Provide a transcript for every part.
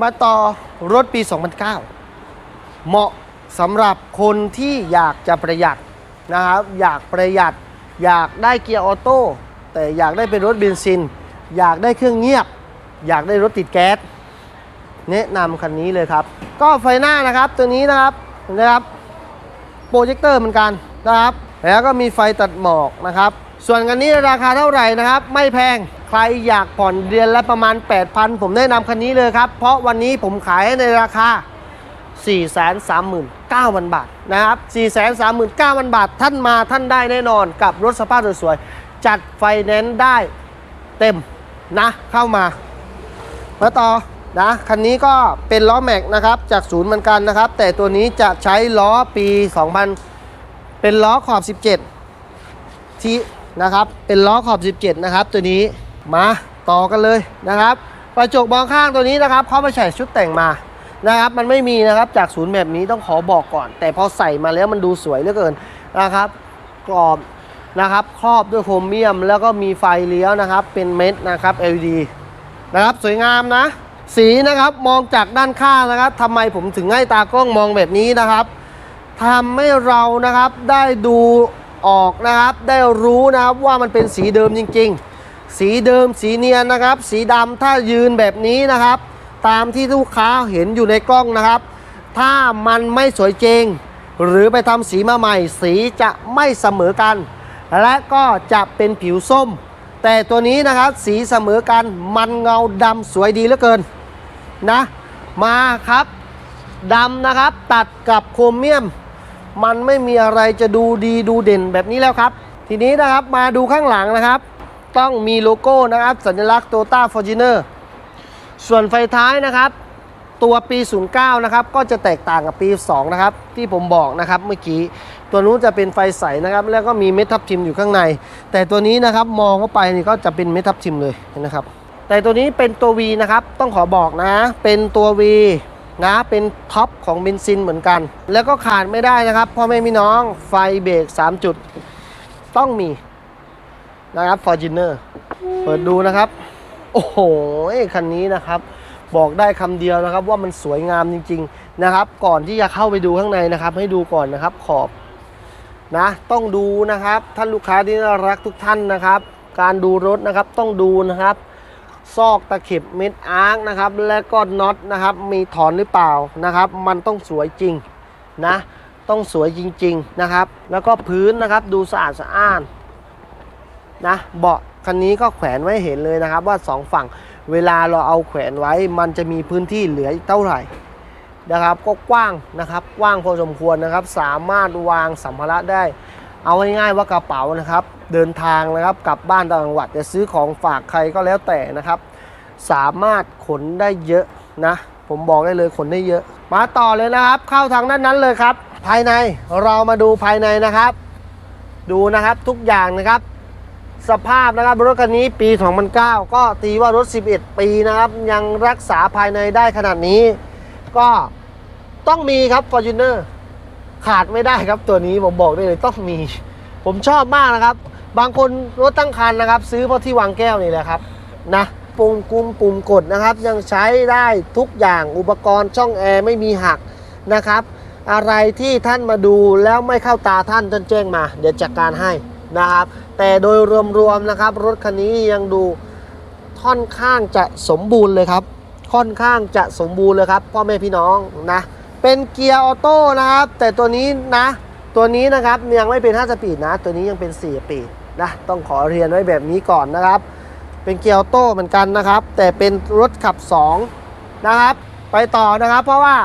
มาต่อรถปี 2009 เหมาะสำหรับคนที่อยากจะประหยัดนะครับ อยากประหยัด อยากได้เกียร์ออโต้แต่อยากได้เป็นรถเบนซิน อยากได้เครื่องเงียบ อยากได้รถติดแก๊สแนะนำคันนี้เลยครับ ก็ไฟหน้านะครับตัวนี้นะครับนะครับโปรเจคเตอร์เหมือนกันนะครับ แล้วก็มีไฟตัดหมอกนะครับ ส่วนคันนี้ราคาเท่าไหร่นะครับ ไม่แพงใครอยากผ่อนเดือนละประมาณ 8,000 ผมแนะนำคันนี้เลยครับ เพราะวันนี้ผมขายให้ในราคา 439,000 บาทนะครับ 439,000 บาทท่านมาท่านได้แน่นอนกับรถสภาพสวยๆ จัดไฟแนนซ์ได้เต็มนะเข้ามามาต่อนะคันนี้ก็เป็นล้อแม็กนะครับจากศูนย์เหมือนกันนะครับ แต่ตัวนี้จะใช้ล้อปี 2000 เป็นล้อขอบ 17 ที่นะครับ เป็นล้อขอบ 17 นะครับ ตัวนี้มาต่อกันเลยนะครับกระจกมองข้างตัวนี้นะครับเขาไปใส่ชุดแต่งมานะครับ มันไม่มีนะครับจากศูนย์แบบนี้ต้องขอบอกก่อน แต่พอใส่มาแล้วมันดูสวยเหลือเกินนะครับกรอบนะครับครอบด้วยโครเมียม แล้วก็มีไฟเลี้ยวนะครับ เป็นเม็ดนะครับ LED นะครับสวยงามนะ สีนะครับมองจากด้านข้างนะครับทำไมผมถึงให้ตากล้องมองแบบนี้นะครับ ทำให้เรานะครับได้ดูออกนะครับได้รู้นะครับว่ามันเป็นสีเดิมจริง ๆ สีเดิมสีเนียนนะครับ สีดำถ้ายืนแบบนี้นะครับ ตามที่ลูกค้าเห็นอยู่ในกล้องนะครับ ถ้ามันไม่สวยจริง หรือไปทำสีมาใหม่ สีจะไม่เสมอกัน และก็จะเป็นผิวส้ม แต่ตัวนี้นะครับสีเสมอกันมันเงาดำสวยดีเหลือเกินนะ มาครับดำนะครับตัดกับโครเมียม มันไม่มีอะไรจะดูดีดูเด่นแบบนี้แล้วครับ ทีนี้นะครับมาดูข้างหลังนะครับ ต้องมีโลโก้นะครับ สัญลักษณ์ Toyota Fortuner ส่วนไฟท้ายนะครับ ตัวปี 09 นะครับ ก็จะแตกต่างกับปี 2 นะครับ ที่ผมบอกนะครับเมื่อกี้ตัวนู้นจะเป็นไฟใสนะครับ แล้วก็มีเม็ดทับทิมอยู่ข้างใน แต่ตัวนี้นะครับมองเข้าไปนี่ก็จะเป็นเม็ดทับทิมเลยนะครับ แต่ตัวนี้เป็นตัว V นะครับต้องขอบอกนะ เป็นตัว V นะเป็นท็อปของเบนซินเหมือนกัน แล้วก็ขาดไม่ได้นะครับพ่อแม่พี่น้องไฟเบรก3 จุด ต้องมีนะครับ Fortuner เปิดดูนะครับ โอ้โหคันนี้นะครับ บอกได้คำเดียวนะครับว่ามันสวยงามจริง ๆนะครับ ก่อนที่จะเข้าไปดูข้างในนะครับ ให้ดูก่อนนะครับขอบนะต้องดูนะครับ ท่านลูกค้าที่น่ารักทุกท่านนะครับ การดูรถนะครับต้องดูนะครับ ซอกตะเข็บเม็ดอาร์คนะครับ และก็น็อตนะครับ มีถอนหรือเปล่านะครับ มันต้องสวยจริงนะ ต้องสวยจริง ๆนะครับ แล้วก็พื้นนะครับดูสะอาดสะอ้านนะเบาะคันนี้ก็แขวนไว้เห็นเลยนะครับว่าสองฝั่งเวลาเราเอาแขวนไว้ มันจะมีพื้นที่เหลือเท่าไหร่นะครับ ก็กว้างนะครับกว้างพอสมควรนะครับ สามารถวางสัมภาระได้ เอาง่ายๆว่ากระเป๋านะครับเดินทางนะครับกลับบ้านต่างจังหวัดจะซื้อของฝากใครก็แล้วแต่นะครับ สามารถขนได้เยอะนะ ผมบอกได้เลยขนได้เยอะ มาต่อเลยนะครับ เข้าทางด้านนั้นเลยครับ ภายในเรามาดูภายในนะครับ ดูนะครับทุกอย่างนะครับ สภาพนะครับรถคันนี้ปี 2009 ก็ตีว่ารถ 11 ปีนะครับ ยังรักษาภายในได้ขนาดนี้ ก็ต้องมีครับ Fortuner ขาดไม่ได้ครับตัวนี้ผมบอกได้เลยต้องมี ผมชอบมากนะครับ บางคนรถตั้งคันนะครับ ซื้อเพราะที่วางแก้วนี่แหละครับนะปุ่มกุมปุ่มกดนะครับ ยังใช้ได้ทุกอย่างอุปกรณ์ช่องแอร์ไม่มีหักนะครับ อะไรที่ท่านมาดูแล้วไม่เข้าตาท่านท่านแจ้งมา เดี๋ยวจัดการให้นะครับ แต่โดยรวมๆนะครับ รถคันนี้ยังดูค่อนข้างจะสมบูรณ์เลยครับ ค่อนข้างจะสมบูรณ์เลยครับพ่อแม่พี่น้องนะ เป็นเกียร์ออโต้นะครับ แต่ตัวนี้นะ ตัวนี้นะครับยังไม่เป็น5สปีดนะ ตัวนี้ยังเป็น4สปีดนะต้องขอเรียนไว้แบบนี้ก่อนนะครับ เป็นเกียร์ออโต้เหมือนกันนะครับ แต่เป็นรถขับ 2 นะครับ ไปต่อนะครับ เพราะว่า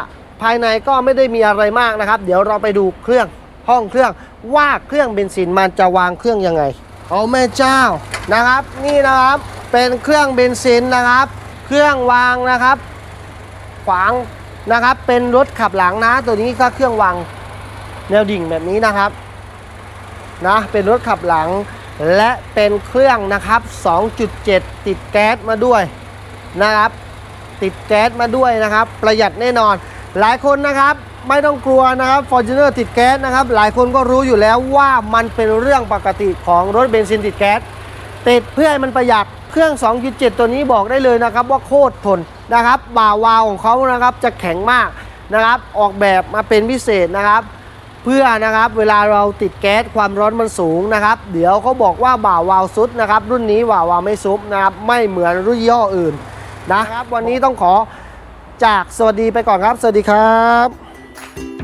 ภายในก็ไม่ได้มีอะไรมากนะครับ เดี๋ยวเราไปดูเครื่องห้องเครื่องว่าเครื่องเบนซินมันจะวางเครื่องยังไงเอาแม่เจ้านะครับ นี่นะครับเป็นเครื่องเบนซินนะครับ เครื่องวางนะครับ ขวาง นะครับ เป็นรถขับหลังนะ ตัวนี้ก็เครื่องวางแนวดิ่งแบบนี้นะครับนะเป็นรถขับหลังและเป็นเครื่องนะครับ 2.7 ติดแก๊สมาด้วยนะครับ ติดแก๊สมาด้วยนะครับ ประหยัดแน่นอน หลายคนนะครับไม่ต้องกลัวนะครับ Fortuner ติดแก๊สนะครับ หลายคนก็รู้อยู่แล้วว่ามันเป็นเรื่องปกติของรถเบนซินติดแก๊สติดเพื่อให้มันประหยัดเครื่อง 2.7 ตัวนี้บอกได้เลยนะครับ ว่าโคตรทน นะครับบ่าวาวของเขานะครับจะแข็งมากนะครับ ออกแบบมาเป็นพิเศษนะครับ เพื่อนะครับเวลาเราติดแก๊สความร้อนมันสูงนะครับ เดี๋ยวเขาบอกว่าบ่าวาวซุดนะครับ รุ่นนี้บ่าวาวไม่ซุบนะครับ ไม่เหมือนรุ่นย่ออื่นนะครับ วันนี้ต้องขอจากสวัสดีไปก่อนครับ สวัสดีครับ